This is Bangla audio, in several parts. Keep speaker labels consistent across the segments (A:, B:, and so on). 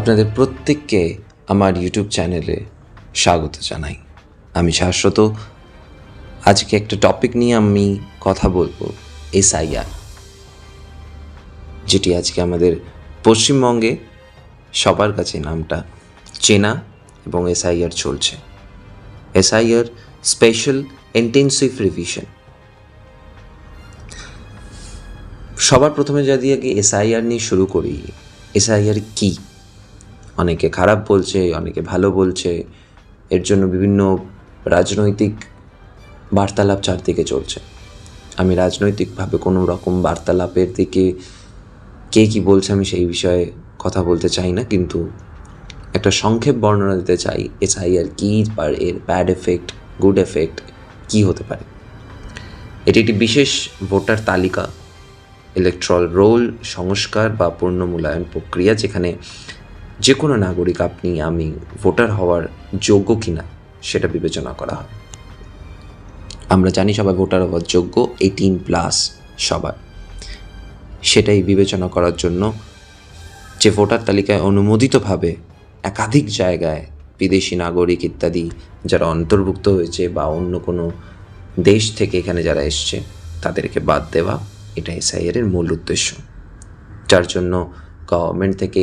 A: আপনাদের প্রত্যেককে আমার ইউটিউব চ্যানেলে স্বাগত জানাই। আমি শাশ্বত। আজকে একটা টপিক নিয়ে আমি কথা বলব, এসআইআর, যেটি আজকে আমাদের পশ্চিমবঙ্গে সবার কাছে নামটা চেনা এবং এসআইআর চলছে। SIR special intensive revision. সবার প্রথমে যদি আগে এসআইআর নিয়ে শুরু করি, এসআইআর কী? অনেকে খারাপ বলছে, অনেকে ভালো বলছে। এর জন্য বিভিন্ন রাজনৈতিক বার্তালাপ চারদিকে চলছে। আমি রাজনৈতিকভাবে কোনো রকম বার্তালাপের দিকে কে কী বলছে আমি সেই বিষয়ে কথা বলতে চাই না, কিন্তু একটা সংক্ষেপ বর্ণনা দিতে চাই, এসআইআর কী বা এর ব্যাড এফেক্ট গুড এফেক্ট কী হতে পারে? এটি একটি বিশেষ ভোটার তালিকা ইলেকট্রল রোল সংস্কার বা পূর্ণ মূল্যায়ন প্রক্রিয়া, যেখানে যে কোনো নাগরিক, আপনি, আমি, ভোটার হওয়ার যোগ্য কিনা সেটা বিবেচনা করা হয় আমরা জানি সবাই ভোটার হওয়ার যোগ্য এইটিন প্লাস সবার। সেটাই বিবেচনা করার জন্য যে ভোটার তালিকায় অনুমোদিতভাবে একাধিক জায়গায় বিদেশি নাগরিক ইত্যাদি যারা অন্তর্ভুক্ত হয়েছে বা অন্য কোনো দেশ থেকে এখানে যারা এসছে, তাদেরকে বাদ দেওয়া, এটা এসআইআর এর মূল উদ্দেশ্য। যার জন্য গভর্নমেন্ট থেকে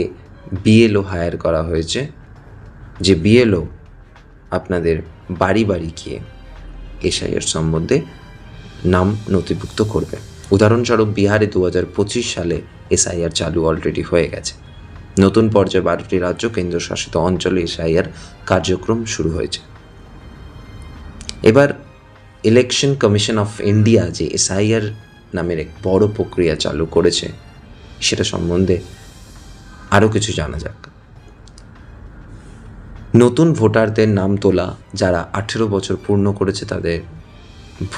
A: বিএলও হায়ার করা হয়েছে, যে বিএলও আপনাদের বাড়ি বাড়ি গিয়ে এসআইআর সম্বন্ধে নাম নথিভুক্ত করবে। উদাহরণস্বরূপ বিহারে দু হাজার পঁচিশ সালে এসআইআর চালু অলরেডি হয়ে গেছে। নতুন পর্যায়ে বারোটি রাজ্য কেন্দ্রশাসিত অঞ্চলে এসআইআর কার্যক্রম শুরু হয়েছে। এবার ইলেকশন কমিশন অফ ইন্ডিয়া যে এসআইআর নামের এক বড় প্রক্রিয়া চালু করেছে, সেটা সম্বন্ধে আরও কিছু জানা যাক। নতুন ভোটারদের নাম তোলা, যারা আঠেরো বছর পূর্ণ করেছে তাদের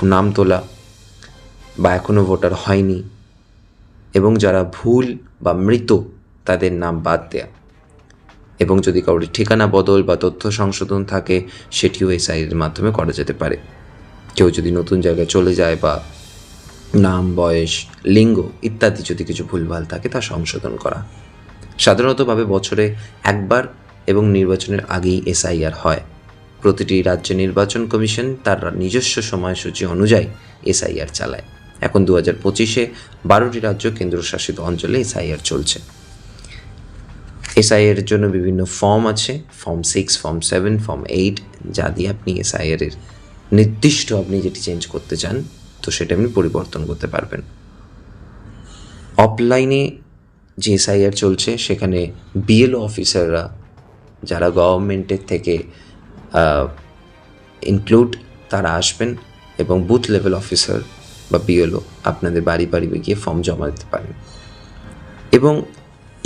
A: নাম তোলা, বা এখনও ভোটার হয়নি, এবং যারা ভুল বা মৃত, তাদের নাম বাদ দেয়া। এবং যদি কারোর ঠিকানা বদল বা তথ্য সংশোধন থাকে, সেটিও এই সাইটের মাধ্যমে করা যেতে পারে। কেউ যদি নতুন জায়গায় চলে যায় বা নাম, বয়স, লিঙ্গ ইত্যাদি যদি কিছু ভুলভাল থাকে, তা সংশোধন করা। সাধারণতভাবে বছরে একবার এবং নির্বাচনের আগেই এসআইআর হয়। প্রতিটি রাজ্যে নির্বাচন কমিশন তার নিজস্ব সময়সূচি অনুযায়ী এসআইআর চালায়। এখন দু হাজার পঁচিশে বারোটি রাজ্য কেন্দ্রশাসিত অঞ্চলে এসআইআর চলছে। এসআইআর জন্য বিভিন্ন ফর্ম আছে, form six, form seven, form eight, যা দিয়ে আপনি এসআইআর এর নির্দিষ্ট আপনি যেটি চেঞ্জ করতে চান, তো সেটা আপনি পরিবর্তন করতে পারবেন। অফলাইনে যে এসআইআর চলছে, সেখানে বিএলও অফিসাররা, যারা গভর্নমেন্টের থেকে ইনক্লুড তারা আসবেন এবং বুথ লেভেল অফিসার বা বিএলও আপনাদের বাড়ি বাড়ি গিয়ে ফর্ম জমা দিতে পারেন। এবং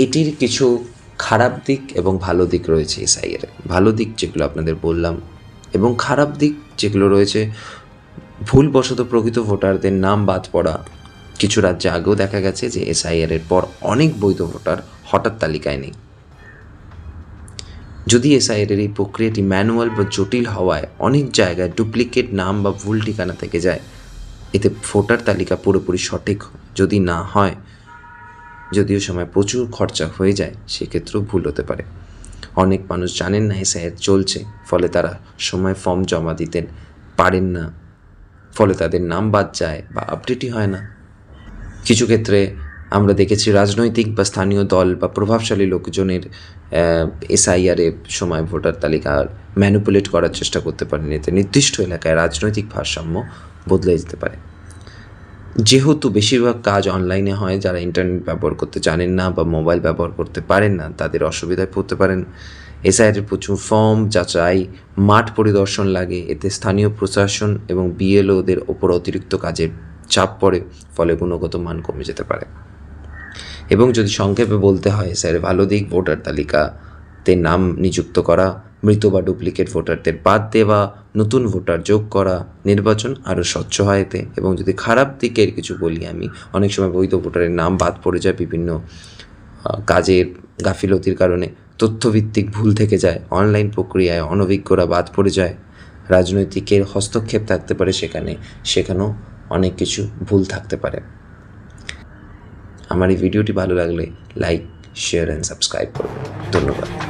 A: এটির কিছু খারাপ দিক এবং ভালো দিক রয়েছে এসআইআর। ভালো দিক যেগুলো আপনাদের বললাম এবং খারাপ দিক যেগুলো রয়েছে, ভুলবশত প্রকৃত ভোটারদের নাম বাদ পড়া কিছু রাজ্যে আগেও দেখা গেছে যে এসআইআর এর পর অনেক বৈধ ভোটার হঠাৎ তালিকায় নেই। যদি এসআইআর এর এই প্রক্রিয়াটি ম্যানুয়াল বা জটিল হওয়ায় অনেক জায়গায় ডুপ্লিকেট নাম বা ভুল ঠিকানা থেকে যায়, এতে ভোটার তালিকা পুরোপুরি সঠিক যদি না হয়, যদিও সময় প্রচুর খরচা হয়ে যায়, সেক্ষেত্রেও ভুল হতে পারে। অনেক মানুষ জানেন না এসআইআর চলছে, ফলে তারা সময় ফর্ম জমা দিতে পারেন না, ফলে তাদের নাম বাদ যায় বা আপডেটই হয় না। কিছু ক্ষেত্রে আমরা দেখেছি রাজনৈতিক বা স্থানীয় দল বা প্রভাবশালী লোকজনের এসআইআরে সময় ভোটার তালিকা ম্যানুপুলেট করার চেষ্টা করতে পারেন। এতে নির্দিষ্ট এলাকায় রাজনৈতিক ভারসাম্য বদলে যেতে পারে। যেহেতু বেশিরভাগ কাজ অনলাইনে হয়, যারা ইন্টারনেট ব্যবহার করতে জানেন না বা মোবাইল ব্যবহার করতে পারেন না, তাদের অসুবিধায় পড়তে পারেন। এসআইআর প্রচুর ফর্ম যাচাই, মাঠ পরিদর্শন লাগে। এতে স্থানীয় প্রশাসন এবং বিএলওদের ওপর অতিরিক্ত কাজের চাপ পড়ে, ফলে গুণগত মান কমে যেতে পারে। এবং যদি সংক্ষেপে বলতে হয়, স্যার, ভালো দিক ভোটার তালিকাতে নাম নিযুক্ত করা, মৃত বা ডুপ্লিকেট ভোটারদের বাদ দেওয়া, নতুন ভোটার যোগ করা, নির্বাচন আরও স্বচ্ছ হয় এতে। এবং যদি খারাপ দিকের কিছু বলি আমি, অনেক সময় বৈধ ভোটারের নাম বাদ পড়ে যায় বিভিন্ন কাজের গাফিলতির কারণে, তথ্যভিত্তিক ভুল থেকে যায়, অনলাইন প্রক্রিয়ায় অনভিজ্ঞরা বাদ পড়ে যায়, রাজনৈতিকের হস্তক্ষেপ থাকতে পারে সেখানে, সেখানেও অনেক কিছু ভুল থাকতে পারে। আমার এই ভিডিওটি ভালো লাগলে লাইক শেয়ার অ্যান্ড সাবস্ক্রাইব করবেন। ধন্যবাদ।